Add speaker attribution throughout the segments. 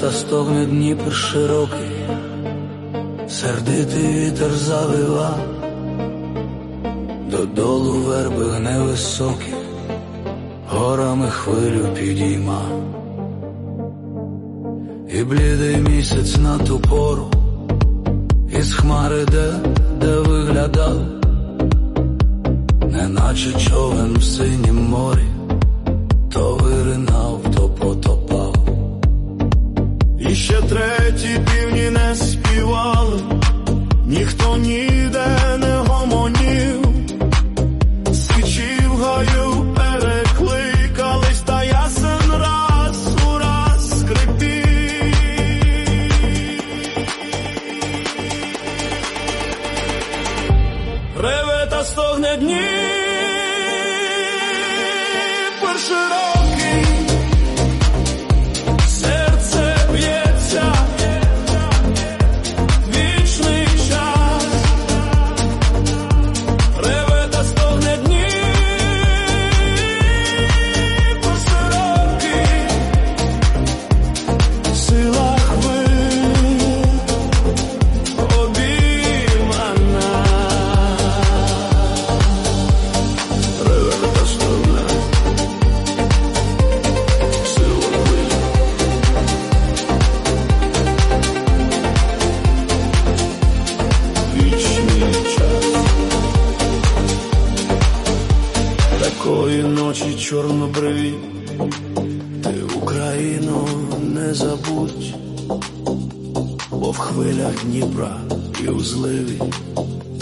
Speaker 1: та стогне Дніпр широкий, сердитий вітер завива, додолу верби гне високі, горами хвилю підійма, і блідий місяць на ту пору, із хмари де, де виглядав, неначе човен в синім морі, то виринав,
Speaker 2: треті півні не співали, ніхто ніде не гомонів, сичі в гаю перекликались, та ясен раз у раз скрипів. Реве та стогне Дніпр широкий, Такої ночі чорнобриві, ти Україну не забудь, бо в хвилях Дніпра і у зливі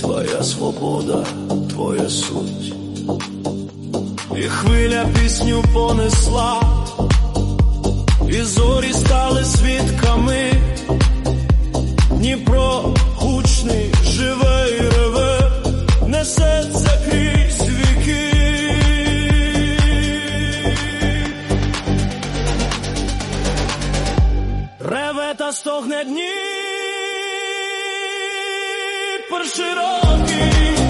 Speaker 2: твоя свобода, твоя суть. І хвиля пісню понесла, і зорі стали свідками. Дніпро гучний, живе і реве, несеться крізь Дніпр широкий,